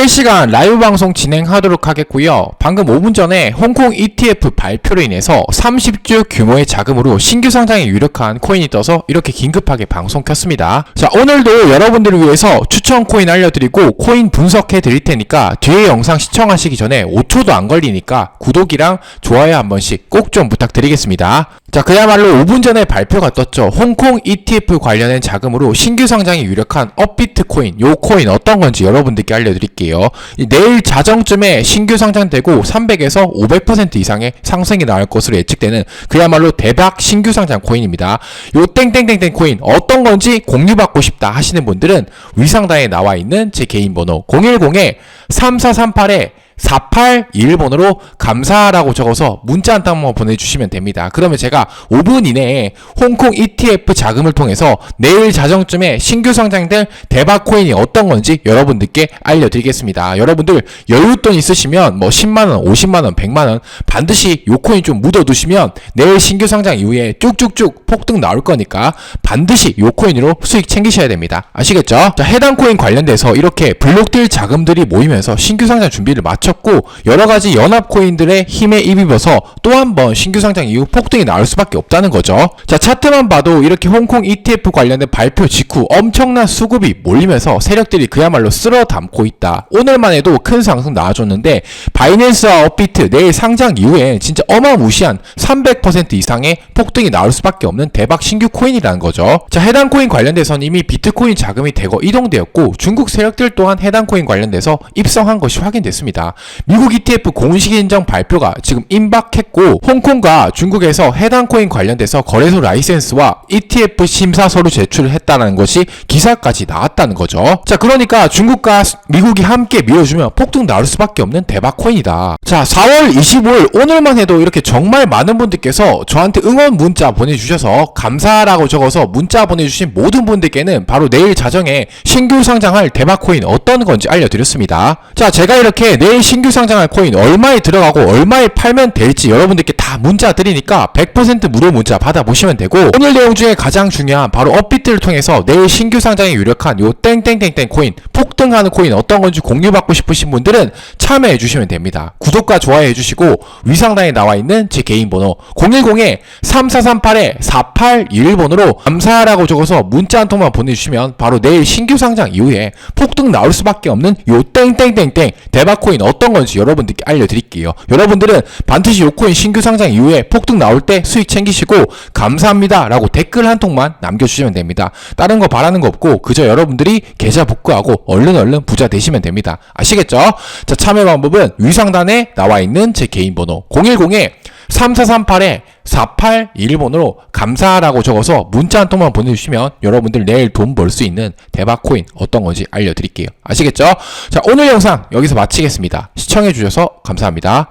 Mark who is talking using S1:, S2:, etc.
S1: 실시간 라이브 방송 진행하도록 하겠고요. 방금 5분 전에 홍콩 ETF 발표로 인해서 30주 규모의 자금으로 신규 상장에 유력한 코인이 떠서 이렇게 긴급하게 방송 켰습니다. 자, 오늘도 여러분들을 위해서 추천 코인 알려드리고 코인 분석해 드릴 테니까 뒤에 영상 시청하시기 전에 5초도 안 걸리니까 구독이랑 좋아요 한 번씩 꼭 좀 부탁드리겠습니다. 자, 그야말로 5분 전에 발표가 떴죠. 홍콩 ETF 관련된 자금으로 신규 상장에 유력한 업비트 코인, 요 코인 어떤 건지 여러분들께 알려드릴게요. 이 내일 자정쯤에 신규 상장되고 300에서 500% 이상의 상승이 나올 것으로 예측되는 그야말로 대박 신규 상장 코인입니다. 요 땡땡땡땡 코인 어떤 건지 공유받고 싶다 하시는 분들은 위상단에 나와 있는 제 개인 번호 010에 3438에 4821번으로 감사라고 적어서 문자 한 통만 보내주시면 됩니다. 그러면 제가 5분 이내에 홍콩 ETF 자금을 통해서 내일 자정쯤에 신규 상장될 대박 코인이 어떤 건지 여러분들께 알려드리겠습니다. 여러분들 여윳돈 있으시면 뭐 10만원, 50만원, 100만원 반드시 요 코인 좀 묻어두시면 내일 신규 상장 이후에 쭉쭉쭉 폭등 나올 거니까 반드시 요 코인으로 수익 챙기셔야 됩니다. 아시겠죠? 자, 해당 코인 관련돼서 이렇게 블록들 자금들이 모이면서 신규 상장 준비를 마 쳤고 여러 가지 연합 코인들의 힘에 입입어서 또 한 번 신규 상장 이후 폭등이 나올 수밖에 없다는 거죠. 자, 차트만 봐도 이렇게 홍콩 ETF 관련된 발표 직후 엄청난 수급이 몰리면서 세력들이 그야말로 쓸어 담고 있다. 오늘만 해도 큰 상승 나와줬는데 바이낸스와 업비트 내일 상장 이후에 진짜 어마무시한 300% 이상의 폭등이 나올 수밖에 없는 대박 신규 코인이라는 거죠. 자, 해당 코인 관련돼서는 이미 비트코인 자금이 대거 이동되었고 중국 세력들 또한 해당 코인 관련돼서 입성한 것이 확인됐습니다. 미국 ETF 공식 인정 발표가 지금 임박했고 홍콩과 중국에서 해당 코인 관련돼서 거래소 라이센스와 ETF 심사서를 제출을 했다는 것이 기사까지 나왔다는 거죠. 자, 그러니까 중국과 미국이 함께 밀어주면 폭등 나올 수밖에 없는 대박 코인이다. 자, 4월 25일 오늘만 해도 이렇게 정말 많은 분들께서 저한테 응원 문자 보내주셔서 감사라고 적어서 문자 보내주신 모든 분들께는 바로 내일 자정에 신규 상장할 대박 코인 어떤 건지 알려드렸습니다. 자, 제가 이렇게 내일 신규 상장할 코인 얼마에 들어가고 얼마에 팔면 될지 여러분들께 다 문자 드리니까 100% 무료 문자 받아보시면 되고 오늘 내용 중에 가장 중요한 바로 업비트를 통해서 내일 신규 상장에 유력한 요 땡땡땡땡 코인 폭 등하는 코인 어떤 건지 공유받고 싶으신 분들은 참여해 주시면 됩니다. 구독과 좋아요 해주시고 위상단에 나와 있는 제 개인 번호 010에 3438에 4821번으로 감사라고 적어서 문자 한 통만 보내주시면 바로 내일 신규 상장 이후에 폭등 나올 수밖에 없는 요 땡땡땡땡 대박 코인 어떤 건지 여러분들께 알려드릴게요. 여러분들은 반드시 요 코인 신규 상장 이후에 폭등 나올 때 수익 챙기시고 감사합니다 라고 댓글 한 통만 남겨주시면 됩니다. 다른 거 바라는 거 없고 그저 여러분들이 계좌 복구하고 얼른 얼른 부자 되시면 됩니다. 아시겠죠? 자 참여 방법은 위상단에 나와 있는 제 개인 번호 010에 3438에 4821번으로 감사라고 적어서 문자 한 통만 보내주시면 여러분들 내일 돈 벌 수 있는 대박 코인 어떤 건지 알려드릴게요. 아시겠죠? 자, 오늘 영상 여기서 마치겠습니다. 시청해주셔서 감사합니다.